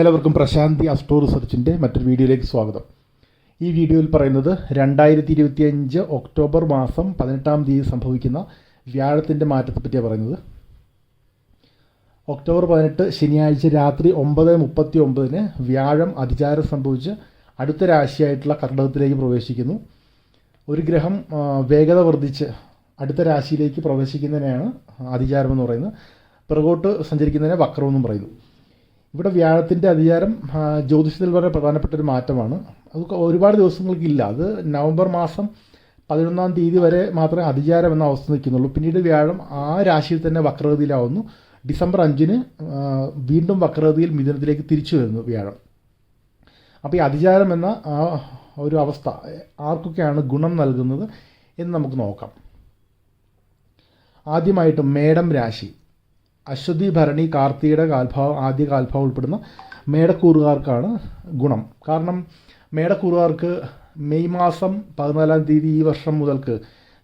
എല്ലാവർക്കും പ്രശാന്തി അസ്ട്രോ റിസർച്ചിന്റെ മറ്റൊരു വീഡിയോയിലേക്ക് സ്വാഗതം. ഈ വീഡിയോയിൽ പറയുന്നത് രണ്ടായിരത്തി ഇരുപത്തിയഞ്ച് ഒക്ടോബർ മാസം പതിനെട്ടാം തീയതി സംഭവിക്കുന്ന വ്യാഴത്തിന്റെ മാറ്റത്തെ പറ്റിയാണ് പറയുന്നത്. ഒക്ടോബർ പതിനെട്ട് ശനിയാഴ്ച രാത്രി ഒമ്പത് മുപ്പത്തി ഒമ്പതിന് വ്യാഴം അതിചാരം സംഭവിച്ച് അടുത്ത രാശിയായിട്ടുള്ള കർണകത്തിലേക്ക് പ്രവേശിക്കുന്നു. ഒരു ഗ്രഹം വേഗത വർദ്ധിച്ച് അടുത്ത രാശിയിലേക്ക് പ്രവേശിക്കുന്നതിനെയാണ് അതിചാരം എന്ന് പറയുന്നത്. പിറകോട്ട് സഞ്ചരിക്കുന്നതിനെ വക്രമെന്നും പറയുന്നു. ഇവിടെ വ്യാഴത്തിന്റെ അധികാരം ജ്യോതിഷത്തിൽ വളരെ പ്രധാനപ്പെട്ട ഒരു മാറ്റമാണ്. അത് ഒരുപാട് ദിവസങ്ങൾക്കില്ല അത് നവംബർ മാസം പതിനൊന്നാം തീയതി വരെ മാത്രമേ അധികാരം എന്ന അവസ്ഥ നിൽക്കുന്നുള്ളൂ. പിന്നീട് വ്യാഴം ആ രാശിയിൽ തന്നെ വക്രഗതിയിലാവുന്നു. ഡിസംബർ അഞ്ചിന് വീണ്ടും വക്രഗതിയിൽ മിഥുനത്തിലേക്ക് തിരിച്ചു വരുന്നു വ്യാഴം. അപ്പോൾ ഈ അധികാരം എന്ന ആ ഒരു അവസ്ഥ ആർക്കൊക്കെയാണ് ഗുണം നൽകുന്നത് എന്ന് നമുക്ക് നോക്കാം. ആദ്യമായിട്ട് മേടം രാശി. അശ്വതി ഭരണി കാർത്തിയുടെ കാൽഭാവം ആദ്യ കാൽഭാവം ഉൾപ്പെടുന്ന മേടക്കൂറുകാർക്കാണ് ഗുണം. കാരണം മേടക്കൂറുകാർക്ക് മെയ് മാസം പതിനാലാം തീയതി ഈ വർഷം മുതൽക്ക്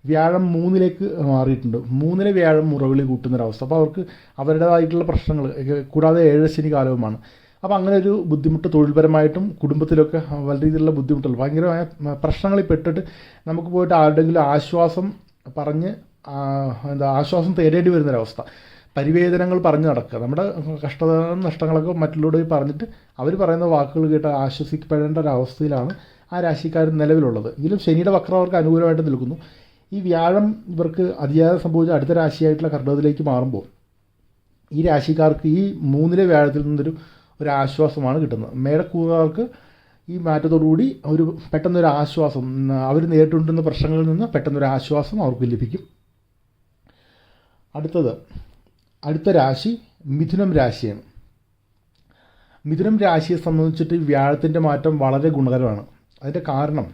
വ്യാഴം മൂന്നിലേക്ക് മാറിയിട്ടുണ്ട്. മൂന്നിലെ വ്യാഴം മുറവിളി കൂട്ടുന്നൊരവസ്ഥ അപ്പോൾ അവർക്ക് അവരുടേതായിട്ടുള്ള പ്രശ്നങ്ങൾ കൂടാതെ ഏഴ് ഏഴശനി കാലവുമാണ്. അപ്പോൾ അങ്ങനെ ഒരു ബുദ്ധിമുട്ട് തൊഴിൽപരമായിട്ടും കുടുംബത്തിലൊക്കെ വലിയ രീതിയിലുള്ള ബുദ്ധിമുട്ടുകൾ ഭയങ്കരമായ പ്രശ്നങ്ങളിൽ പെട്ടിട്ട് നമുക്ക് പോയിട്ട് ആരുടെങ്കിലും ആശ്വാസം പറഞ്ഞ് എന്താ ആശ്വാസം തേടേണ്ടി വരുന്നൊരവസ്ഥ പരിവേദനങ്ങൾ പറഞ്ഞു നടക്കുക. നമ്മുടെ കഷ്ടത നഷ്ടങ്ങളൊക്കെ മറ്റുള്ളവരോട് പറഞ്ഞിട്ട് അവർ പറയുന്ന വാക്കുകൾ കേട്ട് ആശ്വസിക്കപ്പെടേണ്ട ഒരവസ്ഥയിലാണ് ആ രാശിക്കാർ നിലവിലുള്ളത്. എങ്കിലും ശനിയുടെ വക്രം അവർക്ക് അനുകൂലമായിട്ട് നിൽക്കുന്നു. ഈ വ്യാഴം ഇവർക്ക് അതിയാതെ സംഭവിച്ച അടുത്ത രാശിയായിട്ടുള്ള കർണത്തിലേക്ക് മാറുമ്പോൾ ഈ രാശിക്കാർക്ക് ഈ മൂന്നിലെ വ്യാഴത്തിൽ നിന്നൊരു ഒരു ആശ്വാസമാണ് കിട്ടുന്നത്. മേടക്കൂറുകാർക്ക് ഈ മാറ്റത്തോടുകൂടി ഒരു പെട്ടെന്നൊരു ആശ്വാസം അവർ നേരിട്ടുണ്ടെന്ന പ്രശ്നങ്ങളിൽ നിന്ന് പെട്ടെന്നൊരു ആശ്വാസം അവർക്ക് ലഭിക്കും. അടുത്തത് അടുത്ത രാശി മിഥുനം രാശിയാണ്. മിഥുനം രാശിയെ സംബന്ധിച്ചിട്ട് വ്യാഴത്തിന്റെ മാറ്റം വളരെ ഗുണകരമാണ്. അതിന്റെ കാരണം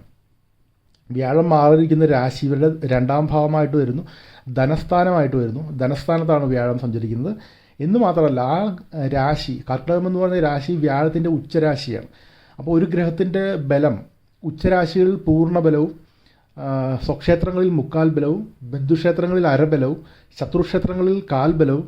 വ്യാഴം മാറിയിരിക്കുന്ന രാശി ഇവരുടെ രണ്ടാം ഭാവമായിട്ട് വരുന്നു ധനസ്ഥാനമായിട്ട് വരുന്നു. ധനസ്ഥാനത്താണ് വ്യാഴം സഞ്ചരിക്കുന്നത്. എന്ന് മാത്രമല്ല ആ രാശി കർട്ടകം എന്ന് പറയുന്ന രാശി വ്യാഴത്തിന്റെ ഉച്ചരാശിയാണ്. അപ്പോൾ ഒരു ഗ്രഹത്തിന്റെ ബലം ഉച്ചരാശികളിൽ പൂർണ ബലവും സ്വക്ഷേത്രങ്ങളിൽ മുക്കാൽ ബലവും ബന്ധുക്ഷേത്രങ്ങളിൽ അരബലവും ശത്രുക്ഷേത്രങ്ങളിൽ കാൽബലവും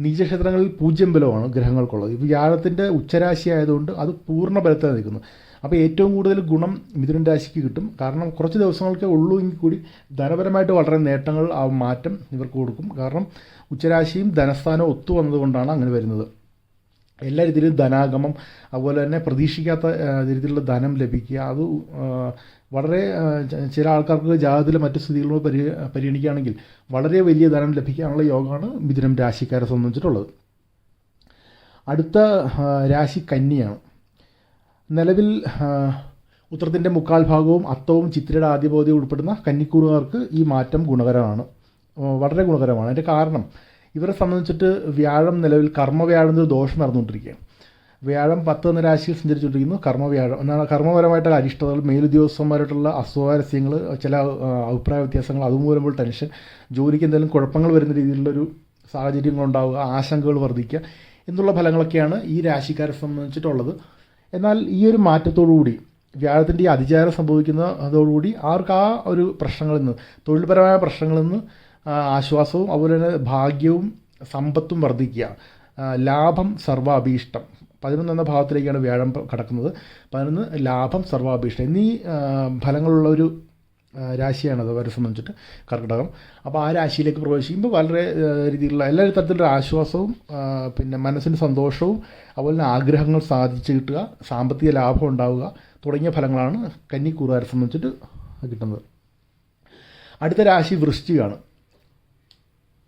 നീചക്ഷേത്രങ്ങളിൽ പൂജ്യം ബലവുമാണ് ഗ്രഹങ്ങൾക്കുള്ളത്. വ്യാഴത്തിന്റെ ഉച്ചരാശി ആയതുകൊണ്ട് അത് പൂർണ ബലത്തിൽ നിൽക്കുന്നു അപ്പോൾ ഏറ്റവും കൂടുതൽ ഗുണം മിഥുനൻ രാശിക്ക് കിട്ടും. കാരണം കുറച്ച് ദിവസങ്ങൾക്കേ ഉള്ളൂ എങ്കിൽ കൂടി ധനപരമായിട്ട് വളരെ നേട്ടങ്ങൾ ആ മാറ്റം ഇവർക്ക് കൊടുക്കും. കാരണം ഉച്ചരാശിയും ധനസ്ഥാനവും ഒത്തു വന്നതുകൊണ്ടാണ് അങ്ങനെ വരുന്നത്. എല്ലാ രീതിയിലും ധനാഗമം അതുപോലെ തന്നെ പ്രതീക്ഷിക്കാത്ത രീതിയിലുള്ള ധനം ലഭിക്കുക അത് വളരെ ചില ആൾക്കാർക്ക് ജാതകത്തിലെ മറ്റു സ്ഥിതികളോട് പരി പരിഗണിക്കുകയാണെങ്കിൽ വളരെ വലിയ ധനം ലഭിക്കാനുള്ള യോഗമാണ് മിഥുനം രാശിക്കാരെ സംബന്ധിച്ചിട്ടുള്ളത്. അടുത്ത രാശി കന്നിയാണ് നിലവിൽ ഉത്തരത്തിന്റെ മുക്കാൽ ഭാഗവും അത്തവും ചിത്രയുടെ ആദ്യബോധവും ഉൾപ്പെടുന്ന കന്നിക്കൂറുകാർക്ക് ഈ മാറ്റം ഗുണകരമാണ്. വളരെ ഗുണകരമാണ്. അതിന്റെ കാരണം ഇവരെ സംബന്ധിച്ചിട്ട് വ്യാഴം നിലവിൽ കർമ്മവ്യാഴം ദോഷം നടന്നുകൊണ്ടിരിക്കുകയാണ്. വ്യാഴം പത്ത് എന്ന രാശിയിൽ സഞ്ചരിച്ചുകൊണ്ടിരിക്കുന്നു. കർമ്മവ്യാഴം. എന്നാണ് കർമ്മപരമായിട്ടുള്ള അരിഷ്ടതകൾ മേലുദ്യോഗസ്ഥന്മാരായിട്ടുള്ള അസ്വാരസ്യങ്ങൾ ചില അഭിപ്രായ വ്യത്യാസങ്ങൾ അതുമൂലമുള്ള ടെൻഷൻ ജോലിക്ക് എന്തെങ്കിലും കുഴപ്പങ്ങൾ വരുന്ന രീതിയിലുള്ളൊരു സാഹചര്യങ്ങളുണ്ടാവുക ആശങ്കകൾ വർദ്ധിക്കുക എന്നുള്ള ഫലങ്ങളൊക്കെയാണ് ഈ രാശിക്കാരെ സംബന്ധിച്ചിട്ടുള്ളത്. എന്നാൽ ഈ ഒരു മാറ്റത്തോടുകൂടി വ്യാഴത്തിന്റെ ഈ അതിചാരം സംഭവിക്കുന്ന അതോടുകൂടി അവർക്ക് ആ ഒരു പ്രശ്നങ്ങളിൽ നിന്ന് തൊഴിൽപരമായ പ്രശ്നങ്ങളിൽ നിന്ന് ആശ്വാസവും അതുപോലെ തന്നെ ഭാഗ്യവും സമ്പത്തും വർദ്ധിക്കുക. ലാഭം സർവാഭീഷ്ടം. പതിനൊന്ന് എന്ന ഭാവത്തിലേക്കാണ് വ്യാഴം കടക്കുന്നത്. പതിനൊന്ന് ലാഭം സർവാപേക്ഷ എന്നീ ഫലങ്ങളുള്ള ഒരു രാശിയാണത് അവരെ സംബന്ധിച്ചിട്ട് കർക്കിടകം. അപ്പോൾ ആ രാശിയിലേക്ക് പ്രവേശിക്കുമ്പോൾ വളരെ രീതിയിലുള്ള എല്ലാ തരത്തിലുള്ള ആശ്വാസവും പിന്നെ മനസ്സിന് സന്തോഷവും അതുപോലെ തന്നെ ആഗ്രഹങ്ങൾ സാധിച്ചു കിട്ടുക സാമ്പത്തിക ലാഭം ഉണ്ടാവുക തുടങ്ങിയ ഫലങ്ങളാണ് കന്നിക്കൂറുകാരെ സംബന്ധിച്ചിട്ട് കിട്ടുന്നത്. അടുത്ത രാശി വൃശ്ചികമാണ്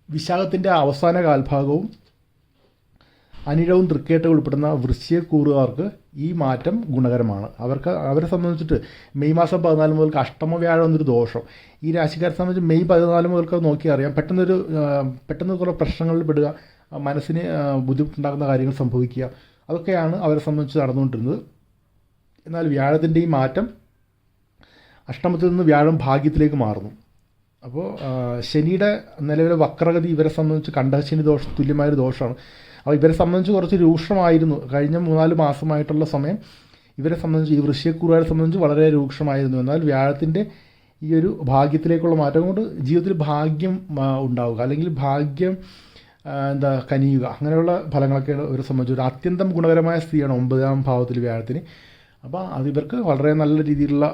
വിശാഖത്തിന്റെ അവസാന കാൽഭാഗവും അനിഴവും തൃക്കേട്ടും ഉൾപ്പെടുന്ന വൃശ്യക്കൂറുകാർക്ക് ഈ മാറ്റം ഗുണകരമാണ്. അവർക്ക് അവരെ സംബന്ധിച്ചിട്ട് മെയ് മാസം പതിനാല് മുതൽക്ക് അഷ്ടമ വ്യാഴം എന്നൊരു ദോഷം. ഈ രാശിക്കാരെ സംബന്ധിച്ച് മെയ് പതിനാല് മുതൽക്ക് നോക്കി അറിയാം. പെട്ടെന്നൊരു പെട്ടെന്ന് കുറേ പ്രശ്നങ്ങളിൽ പെടുക മനസ്സിന് ബുദ്ധിമുട്ടുണ്ടാക്കുന്ന കാര്യങ്ങൾ സംഭവിക്കുക അതൊക്കെയാണ് അവരെ സംബന്ധിച്ച് നടന്നുകൊണ്ടിരുന്നത്. എന്നാൽ വ്യാഴത്തിന്റെ ഈ മാറ്റം അഷ്ടമത്തിൽ നിന്ന് വ്യാഴം ഭാഗ്യത്തിലേക്ക് മാറുന്നു. അപ്പോൾ ശനിയുടെ നിലവിലെ വക്രഗതി ഇവരെ സംബന്ധിച്ച് കണ്ടശനി ദോഷം തുല്യമായൊരു ദോഷമാണ്. അപ്പോൾ ഇവരെ സംബന്ധിച്ച് കുറച്ച് രൂക്ഷമായിരുന്നു. കഴിഞ്ഞ മൂന്നാൽ മാസമായിട്ടുള്ള സമയം ഇവരെ സംബന്ധിച്ച് ഈ വൃശ്യക്കൂറുകാരെ സംബന്ധിച്ച് വളരെ രൂക്ഷമായിരുന്നു. എന്നാൽ വ്യാഴത്തിന്റെ ഈ ഒരു ഭാഗ്യത്തിലേക്കുള്ള മാറ്റം കൊണ്ട് ജീവിതത്തിൽ ഭാഗ്യം ഉണ്ടാവുക. അല്ലെങ്കിൽ ഭാഗ്യം എന്താ കനിയുക. അങ്ങനെയുള്ള ഫലങ്ങളൊക്കെയാണ് ഒരു സംബന്ധിച്ച് ഒരു അത്യന്തം ഗുണകരമായ സ്ഥിതിയാണ് ഒമ്പതാം ഭാവത്തിൽ വ്യാഴത്തിന്. അപ്പോൾ അത് ഇവർക്ക് വളരെ നല്ല രീതിയിലുള്ള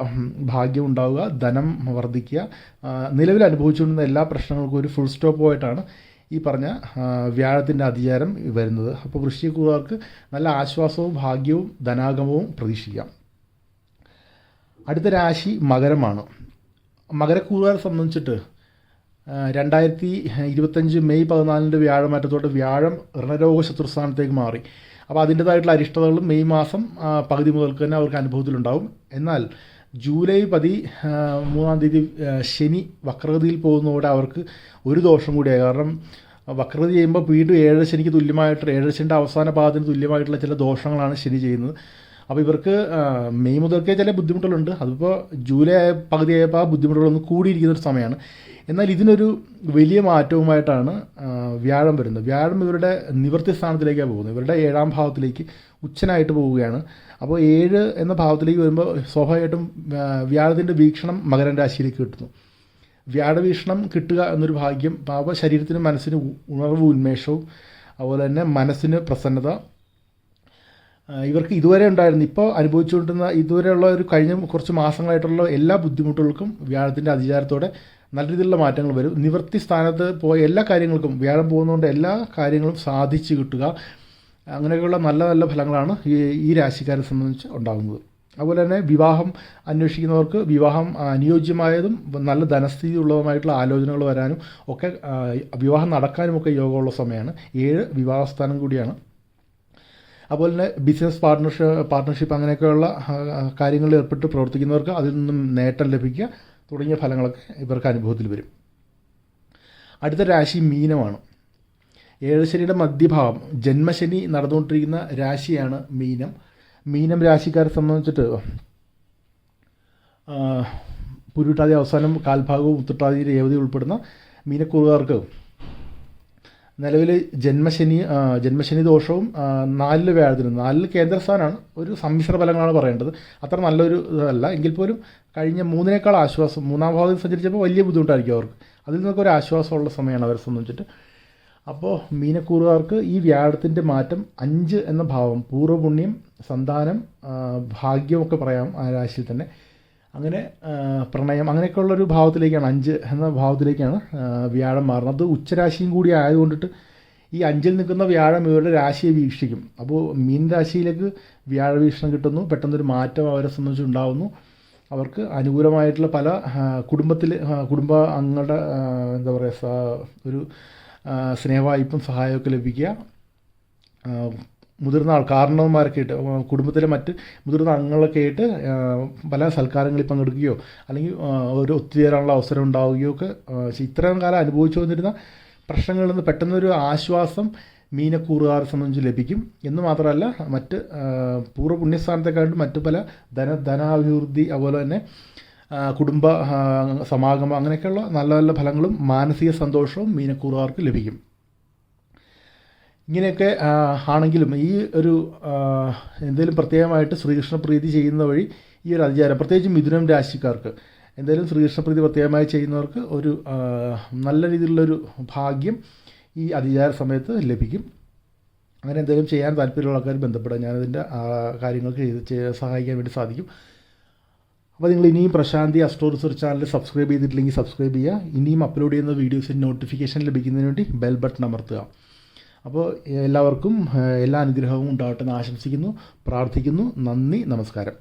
ഭാഗ്യം ഉണ്ടാവുക ധനം വർദ്ധിക്കുക. നിലവിൽ അനുഭവിച്ചുകൊണ്ടിരുന്ന എല്ലാ പ്രശ്നങ്ങൾക്കും ഒരു ഫുൾ സ്റ്റോപ്പുമായിട്ടാണ് ഈ പറഞ്ഞ വ്യാഴത്തിന്റെ അധികാരം വരുന്നത്. അപ്പോൾ വൃശ്ചികക്കാർക്ക് നല്ല ആശ്വാസവും ഭാഗ്യവും ധനാഗമവും പ്രതീക്ഷിക്കാം. അടുത്ത രാശി മകരമാണ്. മകരക്കൂറുകാരെ സംബന്ധിച്ചിട്ട് രണ്ടായിരത്തി ഇരുപത്തഞ്ച് മെയ് പതിനാലിന്റെ വ്യാഴമാറ്റത്തോടെ വ്യാഴം ഋണരോഗ ശത്രുസ്ഥാനത്തേക്ക് മാറി. അപ്പോൾ അതിന്റേതായിട്ടുള്ള അരിഷ്ടതകളും മെയ് മാസം പകുതി മുതൽക്ക് തന്നെ അവർക്ക് അനുഭവത്തിലുണ്ടാവും. എന്നാൽ ജൂലൈ പതി മൂന്നാം തീയതി ശനി വക്രഗതിയിൽ പോകുന്നതോടെ അവർക്ക് ഒരു ദോഷം കൂടിയായി. കാരണം വക്രത ചെയ്യുമ്പോൾ വീണ്ടും ഏഴര ശനിക്ക് തുല്യമായിട്ട് ഏഴര ശനിയുടെ അവസാന പാദത്തിന് തുല്യമായിട്ടുള്ള ചില ദോഷങ്ങളാണ് ശനി ചെയ്യുന്നത്. അപ്പോൾ ഇവർക്ക് മെയ് മുതൽക്കേ ചില ബുദ്ധിമുട്ടുകളുണ്ട്. അതിപ്പോൾ ജൂലൈ ആയ പകുതി ആയപ്പോൾ ആ ബുദ്ധിമുട്ടുകളൊന്ന് കൂടിയിരിക്കുന്ന ഒരു സമയമാണ്. എന്നാൽ ഇതിനൊരു വലിയ മാറ്റവുമായിട്ടാണ് വ്യാഴം വരുന്നത്. വ്യാഴം ഇവരുടെ നിവൃത്തി സ്ഥാനത്തിലേക്കാണ് പോകുന്നത്. ഇവരുടെ ഏഴാം ഭാവത്തിലേക്ക് ഉച്ചനായിട്ട് പോവുകയാണ്. അപ്പോൾ ഏഴ് എന്ന ഭാവത്തിലേക്ക് വരുമ്പോൾ സ്വാഭാവികമായിട്ടും വ്യാഴത്തിന്റെ വീക്ഷണം മകരൻ രാശിയിലേക്ക് കിട്ടുന്നു. വ്യാഴവീക്ഷണം കിട്ടുക എന്നൊരു ഭാഗ്യം അപ്പോൾ ശരീരത്തിനും മനസ്സിനും ഉണർവ് ഉന്മേഷവും അതുപോലെ തന്നെ മനസ്സിന് പ്രസന്നത ഇവർക്ക് ഇതുവരെ ഉണ്ടായിരുന്നു ഇപ്പോൾ അനുഭവിച്ചുകൊണ്ടിരുന്ന ഇതുവരെയുള്ള ഒരു കഴിഞ്ഞ കുറച്ച് മാസങ്ങളായിട്ടുള്ള എല്ലാ ബുദ്ധിമുട്ടുകൾക്കും വ്യാഴത്തിന്റെ അധികാരത്തോടെ നല്ല രീതിയിലുള്ള മാറ്റങ്ങൾ വരും. നിവൃത്തി സ്ഥാനത്ത് പോയ എല്ലാ കാര്യങ്ങൾക്കും വ്യാഴം പോകുന്നതുകൊണ്ട് എല്ലാ കാര്യങ്ങളും സാധിച്ചു കിട്ടുക. അങ്ങനെയൊക്കെയുള്ള നല്ല നല്ല ഫലങ്ങളാണ് ഈ ഈ രാശിക്കാരെ സംബന്ധിച്ച് ഉണ്ടാകുന്നത്. അതുപോലെ തന്നെ വിവാഹം അന്വേഷിക്കുന്നവർക്ക് വിവാഹം അനുയോജ്യമായതും നല്ല ധനസ്ഥിതി ഉള്ളതുമായിട്ടുള്ള ആലോചനകൾ വരാനും ഒക്കെ വിവാഹം നടക്കാനും ഒക്കെ യോഗമുള്ള സമയമാണ്. ഏഴ് വിവാഹസ്ഥാനം കൂടിയാണ്. അതുപോലെ തന്നെ ബിസിനസ് പാർട്ട്ണർഷിപ്പ് പാർട്ട്ണർഷിപ്പ് അങ്ങനെയൊക്കെയുള്ള കാര്യങ്ങളിൽ ഏർപ്പെട്ട് പ്രവർത്തിക്കുന്നവർക്ക് അതിൽ നിന്നും നേട്ടം ലഭിക്കുക തുടങ്ങിയ ഫലങ്ങളൊക്കെ ഇവർക്ക് അനുഭവത്തിൽ വരും. അടുത്ത രാശി മീനമാണ്. ഏഴശനിയുടെ മധ്യഭാവം ജന്മശനി നടന്നുകൊണ്ടിരിക്കുന്ന രാശിയാണ് മീനം. മീനം രാശിക്കാരെ സംബന്ധിച്ചിട്ട് പുരുട്ടാതി അവസാനം കാൽഭാഗവും ഉത്തട്ടാതി രേവതി ഉൾപ്പെടുന്ന മീനക്കൂറുകാർക്ക് നിലവിൽ ജന്മശനി ജന്മശനി ദോഷവും നാലിൽ വ്യാഴത്തിനും. നാലിൽ കേന്ദ്രസ്ഥാനാണ് ഒരു സമ്മിശ്ര ഫലങ്ങളാണ് പറയേണ്ടത്. അത്ര നല്ലൊരു ഇതല്ല. എങ്കിൽ പോലും കഴിഞ്ഞ മൂന്നിനേക്കാൾ ആശ്വാസം മൂന്നാം ഭാഗത്ത് സഞ്ചരിച്ചപ്പോൾ വലിയ ബുദ്ധിമുട്ടായിരിക്കും അവർക്ക്. അതിൽ നിന്നൊക്കെ ഒരു ആശ്വാസമുള്ള സമയമാണ് അവരെ സംബന്ധിച്ചിട്ട്. അപ്പോൾ മീനക്കൂറുകാർക്ക് ഈ വ്യാഴത്തിന്റെ മാറ്റം അഞ്ച് എന്ന ഭാവം പൂർവപുണ്യം സന്താനം ഭാഗ്യമൊക്കെ പറയാം ആ രാശിയിൽ തന്നെ. അങ്ങനെ പ്രണയം അങ്ങനെയൊക്കെയുള്ളൊരു ഭാവത്തിലേക്കാണ് അഞ്ച് എന്ന ഭാവത്തിലേക്കാണ് വ്യാഴം മാറുന്നത്. അത് ഉച്ചരാശിയും കൂടി ആയതുകൊണ്ടിട്ട് ഈ അഞ്ചിൽ നിൽക്കുന്ന വ്യാഴം ഇവരുടെ രാശിയെ വീക്ഷിക്കും. അപ്പോൾ മീൻ രാശിയിലേക്ക് വ്യാഴ വീക്ഷണം കിട്ടുന്നു. പെട്ടെന്നൊരു മാറ്റം അവരെ സംബന്ധിച്ചുണ്ടാവുന്നു അവർക്ക് അനുകൂലമായിട്ടുള്ള പല കുടുംബത്തിൽ കുടുംബ അംഗങ്ങളുടെ എന്താ പറയുക ഒരു സ്നേഹവായ്പും സഹായമൊക്കെ ലഭിക്കുക. മുതിർന്ന ആൾ കാരണവന്മാരൊക്കെ ആയിട്ട് കുടുംബത്തിലെ മറ്റ് മുതിർന്ന അംഗങ്ങളൊക്കെ ആയിട്ട് പല സൽക്കാരങ്ങളിൽ പങ്കെടുക്കുകയോ അല്ലെങ്കിൽ ഒരു ഒത്തുചേരാനുള്ള അവസരം ഉണ്ടാവുകയോ ഒക്കെ ഇത്രയും കാലം അനുഭവിച്ചു വന്നിരുന്ന പ്രശ്നങ്ങളിൽ നിന്ന് പെട്ടെന്നൊരു ആശ്വാസം മീനക്കൂറുകാരെ സംബന്ധിച്ച് ലഭിക്കും. എന്ന് മാത്രമല്ല മറ്റ് പൂർവ പുണ്യസ്ഥാനത്തെക്കാളും മറ്റു പല ധന ധനാഭിവൃദ്ധി അതുപോലെ തന്നെ കുടുംബ സമാഗമം അങ്ങനെയൊക്കെയുള്ള നല്ല നല്ല ഫലങ്ങളും മാനസിക സന്തോഷവും മീനക്കൂറുകാർക്ക് ലഭിക്കും. ഇങ്ങനെയൊക്കെ ആണെങ്കിലും ഈ ഒരു എന്തെങ്കിലും പ്രത്യേകമായിട്ട് ശ്രീകൃഷ്ണ പ്രീതി ചെയ്യുന്ന വഴി ഈ ഒരു അധികാരം പ്രത്യേകിച്ച് മിഥുനം രാശിക്കാർക്ക് എന്തായാലും ശ്രീകൃഷ്ണപ്രീതി പ്രത്യേകമായി ചെയ്യുന്നവർക്ക് ഒരു നല്ല രീതിയിലുള്ളൊരു ഭാഗ്യം ഈ അധികാര സമയത്ത് ലഭിക്കും. അങ്ങനെ എന്തെങ്കിലും ചെയ്യാൻ താല്പര്യമുള്ള ആൾക്കാർ ബന്ധപ്പെടാം ഞാനതിന്റെ കാര്യങ്ങൾക്ക് സഹായിക്കാൻ വേണ്ടി സാധിക്കും. അപ്പോൾ നിങ്ങൾ ഇനിയും Prashanthi astro research channel subscribe ചെയ്തിട്ടില്ലെങ്കിൽ സബ്സ്ക്രൈബ് ചെയ്യുക. ഇനിയും അപ്ലോഡ് ചെയ്യുന്ന വീഡിയോസിന് നോട്ടിഫിക്കേഷൻ ലഭിക്കുന്നതിന് വേണ്ടി ബെൽ ബട്ടൺ അമർത്തുക. അപ്പോൾ എല്ലാവർക്കും എല്ലാ അനുഗ്രഹവും ഉണ്ടാവട്ടെ എന്ന് ആശംസിക്കുന്നു പ്രാർത്ഥിക്കുന്നു. നന്ദി നമസ്കാരം.